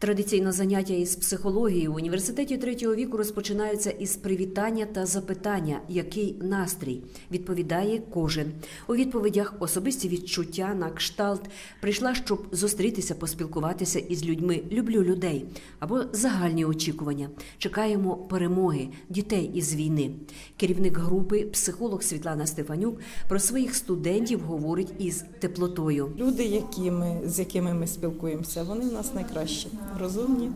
Традиційно заняття із психології в університеті третього віку розпочинаються із привітання та запитання, який настрій відповідає кожен. У відповідях особисті відчуття на кшталт прийшла, щоб зустрітися, поспілкуватися із людьми. Люблю людей або загальні очікування. Чекаємо перемоги дітей із війни. Керівник групи, психолог Світлана Стефанюк, про своїх студентів говорить із теплотою. Люди, які ми, з якими ми спілкуємося, вони в нас найкращі, розумні,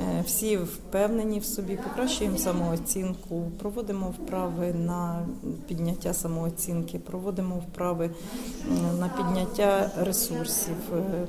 е, всі впевнені в собі, покращуємо самооцінку, проводимо вправи на підняття самооцінки, проводимо вправи на підняття ресурсів. Е,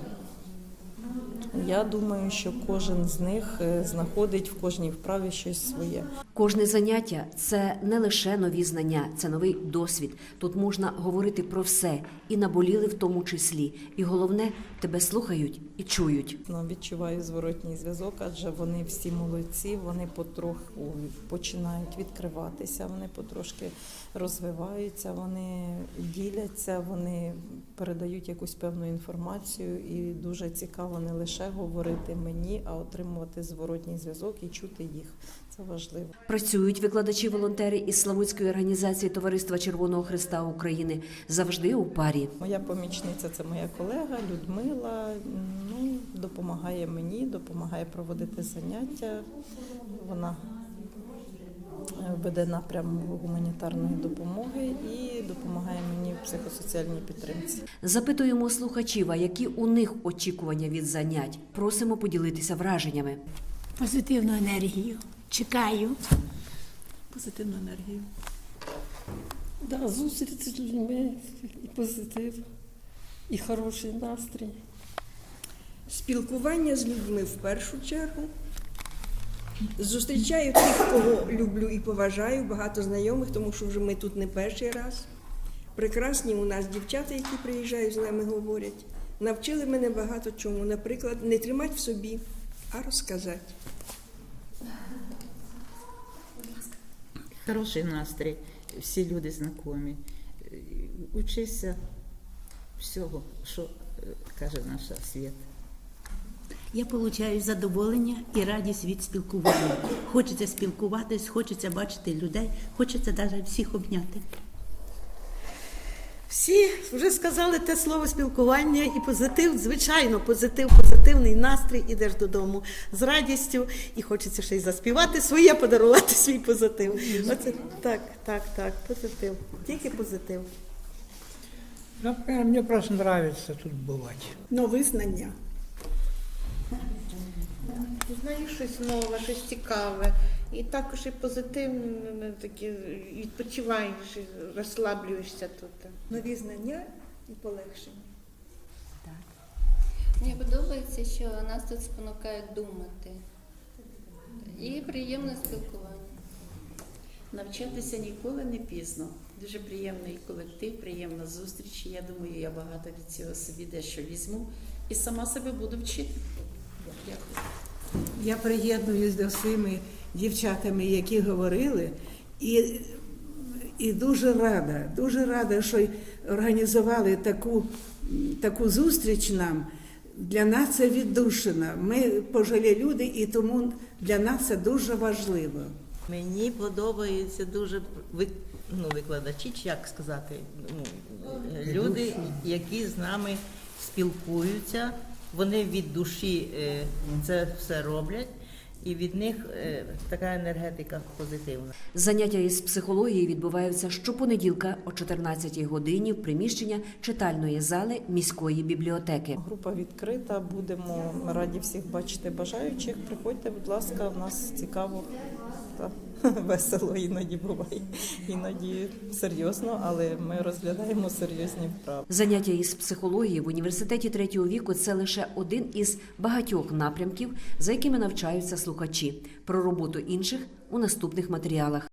Я думаю, що кожен з них е, знаходить в кожній вправі щось своє. Кожне заняття це не лише нові знання, це новий досвід. Тут можна говорити про все, і наболіли в тому числі. І головне, тебе слухають і чують. Ну, Відчуваю зворотній зв'язок, адже вони всі молодці, вони потроху починають відкриватися, вони потрошки розвиваються, вони діляться, вони передають якусь певну інформацію, і дуже цікаво не лише говорити мені, а отримувати зворотній зв'язок і чути їх. Це важливо. Працюють викладачі-волонтери із Славутської організації Товариства Червоного Христа України завжди у парі. Моя помічниця це моя колега Людмила. Ну, допомагає мені, допомагає проводити заняття. Вона веде напрям гуманітарної допомоги і допомагає мені в психосоціальній підтримці. Запитуємо слухачів, а які у них очікування від занять. Просимо поділитися враженнями. позитивну енергію. Чекаю. Позитивну енергію. Да, зустріч з людьми, і позитив, і хороший настрій. Спілкування з людьми в першу чергу. Зустрічаю тих, кого люблю і поважаю, багато знайомих, тому що вже ми тут не перший раз. Прекрасні у нас дівчата, які приїжджають з нами, говорять. Навчили мене багато чому. Наприклад, не тримати в собі, а розказати. Хороший настрій, всі люди знайомі. Е, Учися всього, що е, каже наша світ. Я отримую задоволення і радість від спілкування. Хочеться спілкуватись, хочеться бачити людей, хочеться навіть всіх обняти. Всі вже сказали те слово спілкування і позитив. Звичайно, позитив, позитивний настрій. Ідеш додому з радістю, і хочеться ще й заспівати своє, подарувати свій позитив. Оце так, так, так, позитив. Тільки позитив. Мне просто нравится тут бывать. Нові знання. Знаєш щось нове, щось цікаве. І також і позитивно такі відпочиваєш, розслаблюєшся тут. Нові знання і полегшення. Мені подобається, що нас тут спонукають думати. І приємне спілкування. Навчатися ніколи не пізно. Дуже приємний колектив, приємна зустріч. Я думаю, я багато від цього собі дещо візьму і сама себе буду вчити. Дякую. Я приєднуюсь до всіми дівчатами, які говорили, і, і дуже рада, дуже рада, що організували таку, таку зустріч нам. Для нас це віддушина. Ми пожилі люди, і тому для нас це дуже важливо. Мені подобаються дуже ну, викладачі, чи як сказати, ну, люди, які з нами спілкуються, вони від душі е, це все роблять, і від них е, така енергетика позитивна. Заняття із психології відбуваються щопонеділка о 14 годині в приміщення читальної зали міської бібліотеки. Група відкрита. Будемо раді всіх бачити бажаючих. Приходьте, будь ласка, у нас цікаво та весело іноді буває, іноді серйозно, але ми розглядаємо серйозні вправи. Заняття із психології в університеті третього віку це лише один із багатьох напрямків, за якими навчаються слухачі. Про роботу інших у наступних матеріалах.